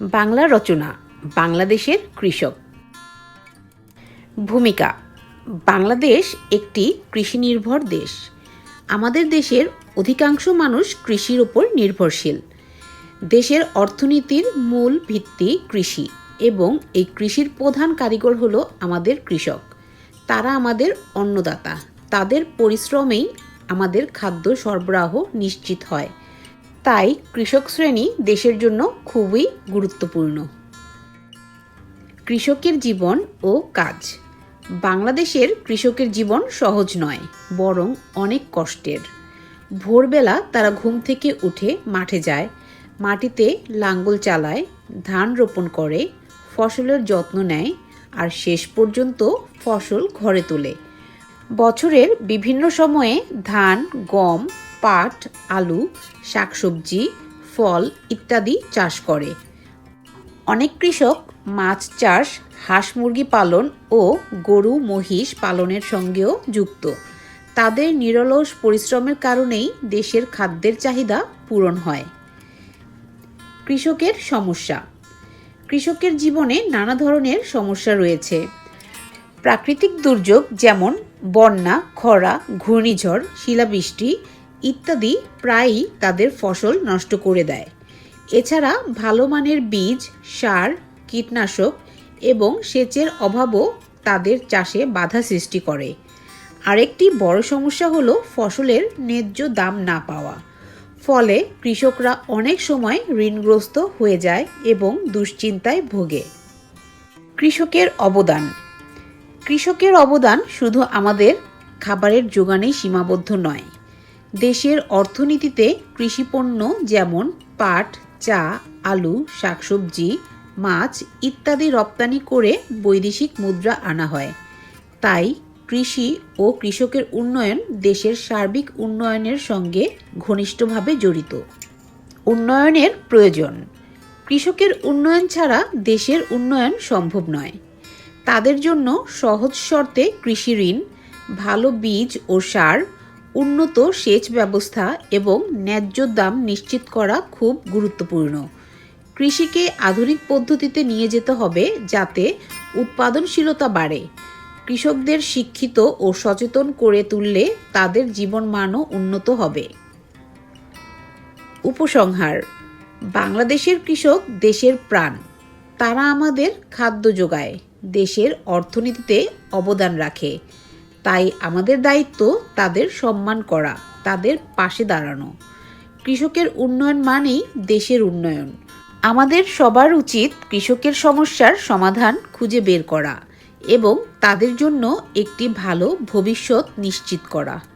বাংলা রচনা, বাংলাদেশের কৃষক। ভূমিকা, বাংলাদেশ একটি কৃষি নির্ভর দেশ। আমাদের দেশের অধিকাংশ মানুষ কৃষির উপর নির্ভরশীল। দেশের অর্থনীতির মূল ভিত্তি কৃষি এবং এই কৃষির প্রধান কারিগর হলো আমাদের কৃষক। তারা আমাদের অন্নদাতা। তাদের পরিশ্রমেই আমাদের খাদ্য সরবরাহ নিশ্চিত হয়। তাই কৃষক শ্রেণি দেশের জন্য খুবই গুরুত্বপূর্ণ। কৃষকের জীবন ও কাজ। বাংলাদেশের কৃষকের জীবন সহজ নয়, বরং অনেক কষ্টের। ভোরবেলা তারা ঘুম থেকে উঠে মাঠে যায়, মাটিতে লাঙ্গল চালায়, ধান রোপণ করে, ফসলের যত্ন নেয় আর শেষ পর্যন্ত ফসল ঘরে তোলে। বছরের বিভিন্ন সময়ে ধান, গম পাট, আলু, শাকসবজি, ফল ইত্যাদি চাষ করে। অনেক কৃষক মাছ চাষ, হাঁস মুরগি পালন ও গরু মহিষ পালনের সঙ্গেও যুক্ত। তাদের নিরলস পরিশ্রমের কারণেই দেশের খাদ্যের চাহিদা পূরণ হয়। কৃষকের সমস্যা। কৃষকের জীবনে নানা ধরনের সমস্যা রয়েছে। প্রাকৃতিক দুর্যোগ যেমন বন্যা, খরা, ঘূর্ণিঝড়, শিলাবৃষ্টি ইত্যাদি প্রায়ই তাদের ফসল নষ্ট করে দেয়। এছাড়া ভালো মানের বীজ, সার, কীটনাশক এবং সেচের অভাবও তাদের চাষে বাধা সৃষ্টি করে। আরেকটি বড় সমস্যা হলো ফসলের ন্যায্য দাম না পাওয়া। ফলে কৃষকরা অনেক সময় ঋণগ্রস্ত হয়ে যায় এবং দুশ্চিন্তায় ভোগে। কৃষকের অবদান। কৃষকের অবদান শুধু আমাদের খাবারের যোগানেই সীমাবদ্ধ নয় দেশের অর্থনীতিতে কৃষিপণ্য যেমন পাট, চা, আলু, শাকসবজি, মাছ ইত্যাদি রপ্তানি করে বৈদেশিক মুদ্রা আনা হয়। তাই কৃষি ও কৃষকের উন্নয়ন দেশের সার্বিক উন্নয়নের সঙ্গে ঘনিষ্ঠভাবে জড়িত। উন্নয়নের প্রয়োজন। কৃষকের উন্নয়ন ছাড়া দেশের উন্নয়ন সম্ভব নয়। তাদের জন্য সহজ শর্তে কৃষি ঋণ, ভালো বীজ ও সার উন্নত সেচ ব্যবস্থা এবং ন্যায্য দাম নিশ্চিত করা খুব গুরুত্বপূর্ণ। কৃষিকে আধুনিক পদ্ধতিতে নিয়ে যেতে হবে যাতে উৎপাদনশীলতা বাড়ে। কৃষকদের শিক্ষিত ও সচেতন করে তুললে তাদের জীবনমানও উন্নত হবে। উপসংহার, বাংলাদেশের কৃষক দেশের প্রাণ। তারা আমাদের খাদ্য যোগায়, দেশের অর্থনীতিতে অবদান রাখে। তাই আমাদের দায়িত্ব তাদের সম্মান করা, তাদের পাশে দাঁড়ানো। কৃষকের উন্নয়ন মানেই দেশের উন্নয়ন। আমাদের সবার উচিত কৃষকের সমস্যার সমাধান খুঁজে বের করা এবং তাদের জন্য একটি ভালো ভবিষ্যৎ নিশ্চিত করা।